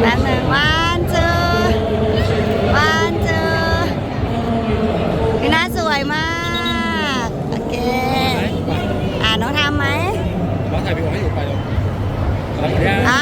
แป๊บหนึ่งวันเจอวันเจอพี่น่าสวยมาก โอเค อ่าน้องทำไหม เราถ่ายวีดีโอให้อยู่ไปเลยขออนุญาตอ่า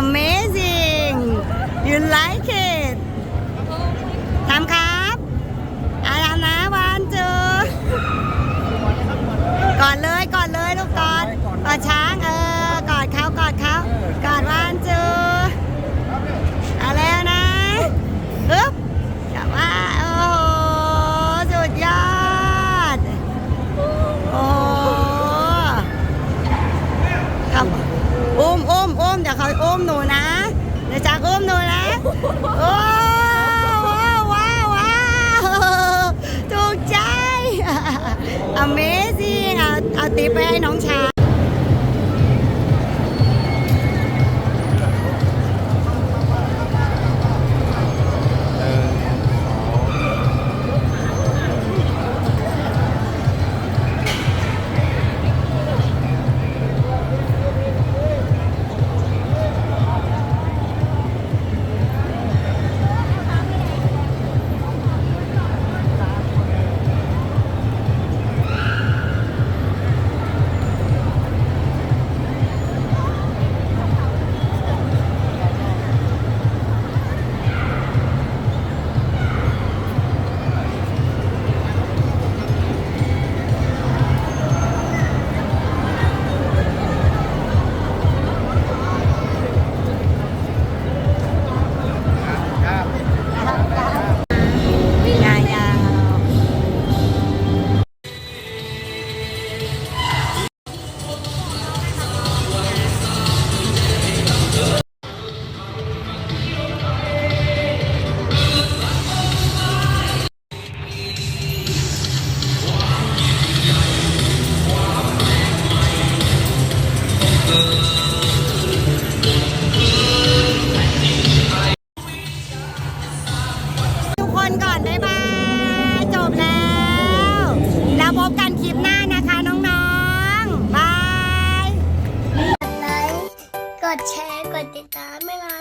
amazing you like it ทำครั เขาอุ้มหนูนะเดี๋ยวจะอุ้มหนูนะโอ้ว้าวว้าวว้าวถูกใจ Amazing เอาเอาตีไปให้น้องชาย ทุกคนก่อนบ๊ายบาย จบแล้ว แล้วพบกันคลิปหน้านะคะน้องๆ บาย กดไลค์ กดแชร์ กดติดตามไม่ล่ะ